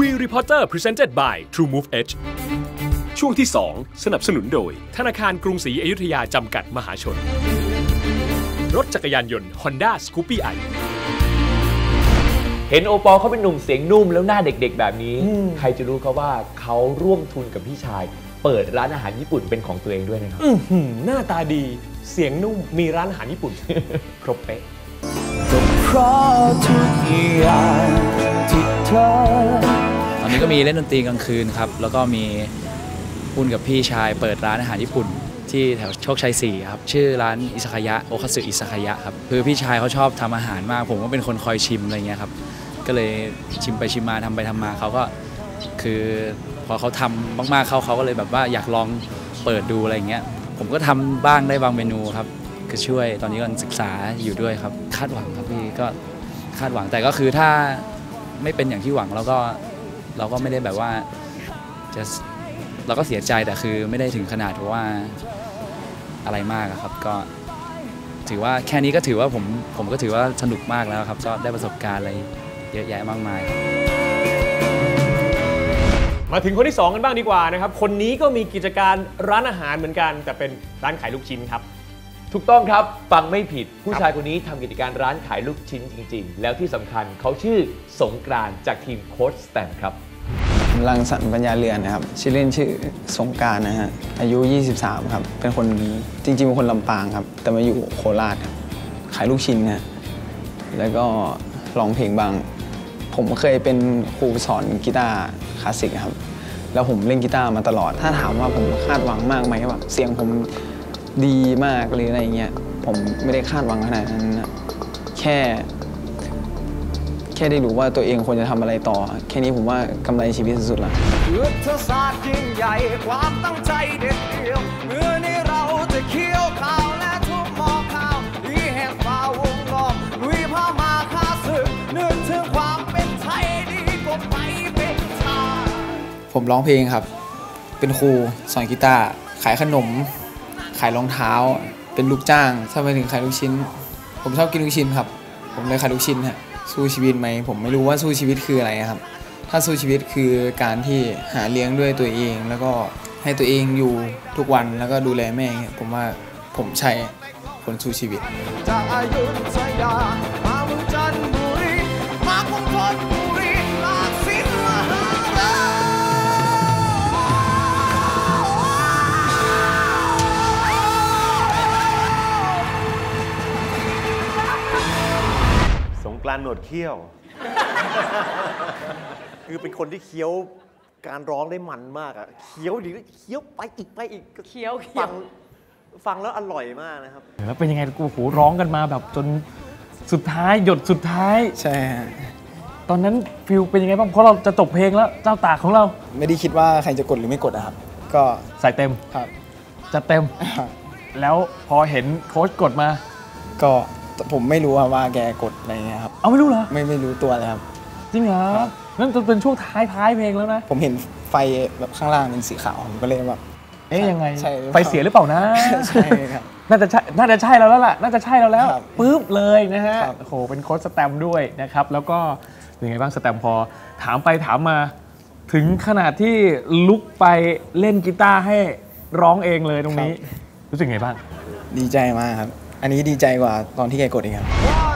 Potter Presented by True Move Edge ช่วงที่ 2 สนับสนุนโดย ธนาคารกรุงศรีอยุธยาจำกัดมหาชน รถจักรยานยนต์ Honda Scoopy i เห็นโอปอลเขาเป็นหนุ่มเสียงนุ่มแล้วหน้าเด็กๆ แบบนี้ ใครจะรู้เขาว่าเขาร่วมทุนกับพี่ชาย เปิดร้านอาหารญี่ปุ่นเป็นของตัวเองด้วยนะครับอื้อหือหน้าตาดีเสียงนุ่มมีร้านอาหารญี่ปุ่น ครบเป๊ะเพราะทุกอย่างที่เธอตอนนี้ ก็มีเล่นดนตรีกลางคืนครับ แล้วก็มีหุ้นกับพี่ชายเปิดร้านอาหารญี่ปุ่น ที่แถวโชคชัย 4 ครับ ชื่อร้านอิซากายะโอคาสึอิซากายะครับ คือพี่ชายเขาชอบทำอาหารมาก ผมก็เป็นคนคอยชิมอะไรเงี้ยครับ ก็เลยชิมไปชิมมาทำไปทำมาเขาก็คือพอเขาทำมากๆเขาเขาก็เลยแบบว่าอยากลองเปิดดูอะไรเงี้ย ผมก็ทำบ้างได้บางเมนูครับคือช่วยตอนนี้กำลังศึกษาอยู่ด้วยครับ คาดหวังครับพี่ก็คาดหวังแต่ก็คือถ้าไม่เป็นอย่างที่หวังเราก็ เราก็ไม่ได้แบบว่าจะเราก็เสียใจแต่คือไม่ได้ถึงขนาดว่าอะไรมากครับ ก็ถือว่าแค่นี้ก็ถือว่าผมผมก็ถือว่าสนุกมากแล้วครับ ก็ได้ประสบการณ์อะไรเยอะแยะมากมายมาถึงคนที่ 2 กันบ้างดีกว่านะครับ คนนี้ก็มีกิจการร้านอาหารเหมือนกัน แต่เป็นร้านขายลูกชิ้นครับ ถูกต้องครับ ฟังไม่ผิดผู้ชายคนนี้ทำกิจการร้านขายลูกชิ้นจริง ๆ แล้วที่สำคัญเขาชื่อสงกรานต์จากทีมโค้ชสแตนครับรังสรรค์ปัญญาเรือนนะครับ ชื่อเล่นชื่อสงการนะฮะ อายุ 23 ครับ เป็นคนจริงๆ เป็นคนลำปางครับ แต่มาอยู่โคราชครับขายลูกชิ้นนะฮะ แล้วก็ร้องเพลงบ้าง ผมเคยเป็นครูสอนกีตาร์คลาสสิกครับ แล้วผมเล่นกีตาร์มาตลอด ถ้าถามว่าผมคาดหวังมากไหมแบบเสียงผม ดีมากหรืออะไรเงี้ยผมไม่ได้คาดหวังขนาดนั้นนะแค่ แค่ได้รู้ว่าตัวเองควรจะทำอะไรต่อ แค่นี้ผมว่ากำไรชีวิตสุดๆแล้วยุทธศาสตร์ยิ่งใหญ่ความตั้งใจเด็ดเดี่ยวเมื่อนี้เราจะเคี้ยวข่าวและทุบหมอข่าวอีแห่งฝ่าวงล้อมลุยผ้ามาฆ่าศึกนึกถึงความเป็นไทยดีกว่าไปเป็นชาติผมร้องเพลงครับ เป็นครูสอนกีตาร์ขายขนม ขายรองเท้า เป็นลูกจ้างทำไมถึงขายลูกชิ้น ผมชอบกินลูกชิ้นครับ ผมเลยขายลูกชิ้นฮะสู้ชีวิตไหมผมไม่รู้ว่าสู้ชีวิตคืออะไรครับ ถ้าสู้ชีวิตคือการที่หาเลี้ยงด้วยตัวเอง แล้วก็ให้ตัวเองอยู่ทุกวันแล้วก็ดูแลแม่ผมว่าผมใช่คนสู้ชีวิต สงกรานต์หนวดเขี้ยว คือเป็นคนที่เคี้ยวการร้องได้มันมากอะเคี้ยวดีเคี้ยวไปอีกไปอีกเคี้ยวฟังฟังแล้วอร่อยมากนะครับ แล้วเป็นยังไงโอ้โหร้องกันมาแบบจนสุดท้ายหยดสุดท้าย ใช่ฮะตอนนั้นฟิลเป็นยังไงบ้างเพราะเราจะจบเพลงแล้วเจ้าตากของเราไม่ได้คิดว่าใครจะกดหรือไม่กดนะครับ ก็ใส่เต็มครับจะเต็ม แล้วพอเห็นโค้ชกดมา ก็ ผมไม่รู้ว่าแกกดอะไรเงี้ยครับเอาไม่รู้เหรอไม่ไม่รู้ตัวเลยครับ จริงเหรอครับนั่นจะเป็นช่วงท้ายท้ายๆเพลงแล้วนะ ผมเห็นไฟแบบข้างล่างเป็นสีขาวผมก็เลยแบบเอ๊ยยังไงใช่หรือเปล่าไฟเสียหรือเปล่านะใช่ครับน่าจะใช่น่าจะใช่เราแล้วล่ะน่าจะใช่เราแล้วครับปุ๊บเลยนะฮะครับโอ้โหเป็นโค้ชสแตมป์ด้วยนะครับแล้วก็เป็นไงบ้างสแตมป์พอถามไปถามมา ถึงขนาดที่ลุกไปเล่นกีตาร์ให้ร้องเองเลยตรงนี้ รู้สึกไงบ้าง ดีใจมากครับ อันนี้ดีใจกว่าตอนที่แกกดอีกครับ